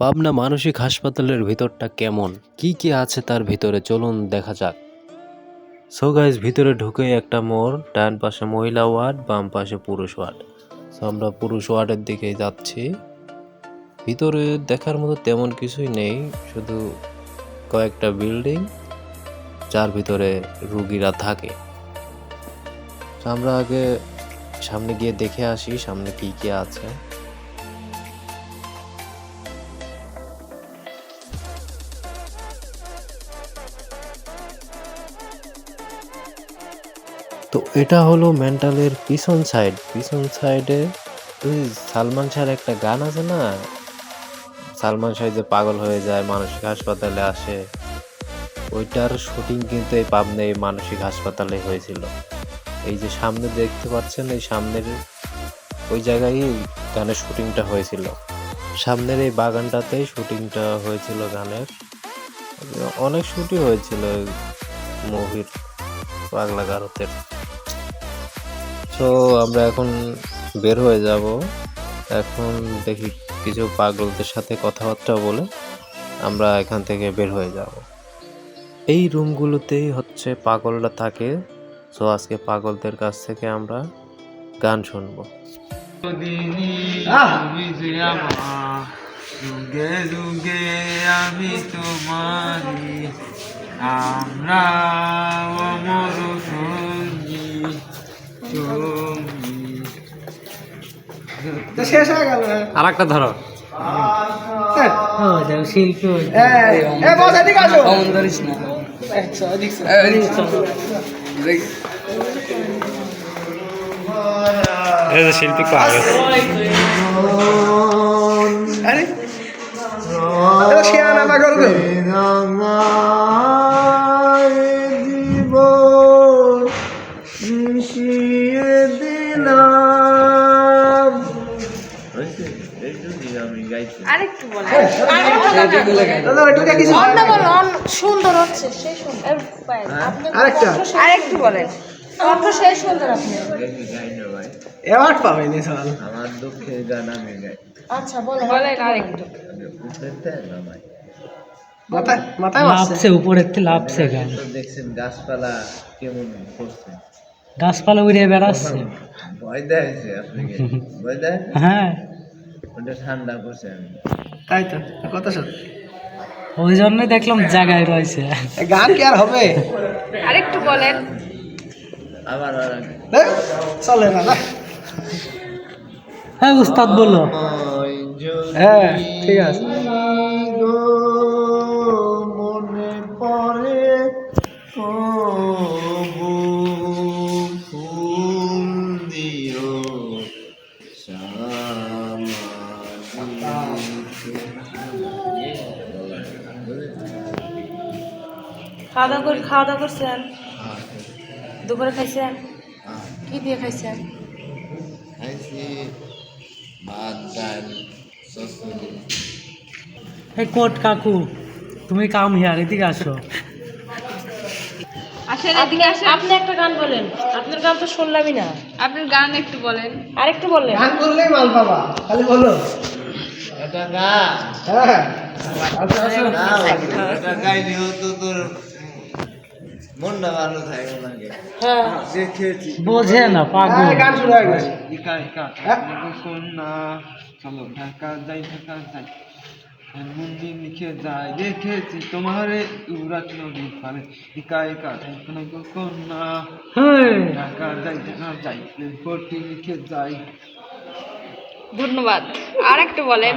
পাবনা মানসিক হাসপাতালের ভিতরটা কেমন? কি কি আছে তার ভিতরে? চলুন দেখা যাক। সো গাইজ ভিতরে ঢুকে একটা মোড়, ডান পাশে মহিলা ওয়ার্ড, বাম পাশে পুরুষ ওয়ার্ড। সো আমরা পুরুষ ওয়ার্ডের দিকে যাচ্ছি। ভিতরে দেখার মতো তেমন কিছুই নেই, শুধু কয়েকটা বিল্ডিং, যার ভিতরে রুগীরা থাকে। আমরা আগে সামনে গিয়ে দেখে আসি, সামনে কি কি আছে। তো এটা হলো মেন্টালের পিছন সাইড পিছন সাইডে ওই সালমান শাহর একটা গান আছে না? সালমান শাহ যে পাগল হয়ে যায়, মানসিক হাসপাতালে আসে, ওইটার শুটিং কিন্তু এই পাবনা এই মানসিক হাসপাতালে হয়েছিল। এই যে সামনে দেখতে পাচ্ছেন, এই সামনের, ওই জায়গায় গানের শুটিংটা হয়েছিল। সামনের এই বাগানটাতেই শুটিংটা হয়েছিল গানের। অনেক শুটিং হয়েছিল মুভির পাগলা গারতের তো আমরা এখন বের হয়ে যাব। এখন দেখি কিছু পাগলদের সাথে কথাবার্তা বলে আমরা এখান থেকে বের হয়ে যাব। এই রুমগুলোতেই হচ্ছে পাগলরা থাকে। সো আজকে পাগলদের কাছ থেকে আমরা গান শুনব। যুগে যুগে আমি তোমারি। আমরা অমর শেষ হয়ে গেল আর একটা ধরো। শিল্পী আরেকটু বলে দাদা কিছু অন্য বলো সুন্দর হচ্ছে সেই সুন্দর। এই পায়ের। আপনার আরেকটা আরেকটু বলেন। কণ্ঠ সেই সুন্দর আপনি অ্যাওয়ার্ড পাবেন সাল। আমার দুঃখের গান আমি গাই। আচ্ছা বলেন। বলেন আরেকটু। উপরেতে না ভাই। মাথায় মাথায় লাভছে উপরের থেকে লাভছে গান। দেখছেন গাছপালা কেমন করছে? গাছপালা উড়ে বেড়াচ্ছে। ভয় দেখাইছে আপনাকে। ভয় দেয়? হ্যাঁ। ওটা ঠান্ডা করছে। আমি তাই তো কথা সত্যি। ওই জন্যই দেখলাম জায়গায় রয়েছে। গান কি আর হবে? আরেকটু বলেন। আবার আর চলে না না। হ্যাঁ উস্তাদ বলল। হ্যাঁ ঠিক আছে। খাওয়া দাওয়া করে খাওয়া দাওয়া করছেন? দুপুরে খাইছেন? কি দিয়ে খাইছেন? খাইছি ভাত ডাল সসুরি এই কোট কাকু তুমি কাম হিয়ার এদিকে আসো। আসেন এদিকে আসেন। আপনি একটা গান বলেন। আপনার গান তো শুনলামই না। আপনার গান একটু বলেন। আরেকটু বললেন গান করলেই মাল পাবা খালি বলো। হ্যাঁ। আচ্ছা আচ্ছা না তোর মনটা ভালো থাকে হ্যাঁ দেখেছি বোঝে না পাগল গান শুরু হয়ে গেছে। একা একা হ্যাঁ? কন্যা চলো ঢাকা যাই ঢাকা যাই মন্দির লিখে যাই দেখেছি তোমারে ইউরাত নদীর পারে একা হ্যাঁ ঢাকা যাই ঢাকা যাই লিখে যাই ধন্যবাদ। আর একটু বলেন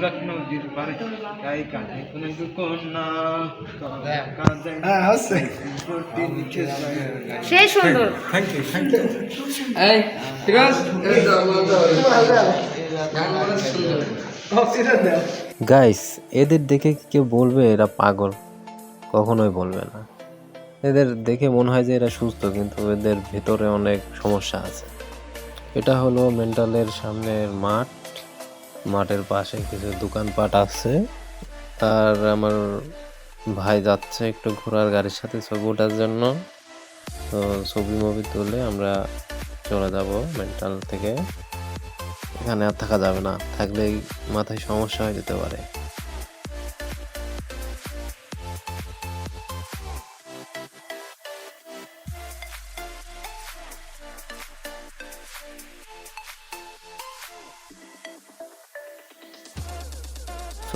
নদীর পারে গাই কানে কোনো কন্যা। হ্যাঁ যাই সেই সুন্দর। গাইস এদের দেখে কি কেউ বলবে এরা পাগল? কখনোই বলবে না। এদের দেখে মনে হয় যে এরা সুস্থ কিন্তু এদের ভেতরে অনেক সমস্যা আছে। এটা হলো মেন্টালের সামনের মাঠ। মাঠের পাশে কিছু দোকানপাট আছে। আর আমার ভাই যাচ্ছে একটু ঘোরার গাড়ির সাথে ছবি ওঠার জন্য। তো ছবি মুভি তুলে আমরা চলে যাব মেন্টাল থেকে। এখানে আর থাকা যাবে না। থাকলেই মাথায় সমস্যা হয়ে যেতে পারে।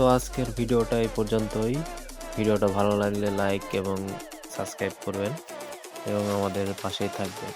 তো আজকের ভিডিওটা এই পর্যন্তই। ভিডিওটা ভালো লাগলে লাইক এবং সাবস্ক্রাইব করবেন এবং আমাদের পাশেই থাকবেন।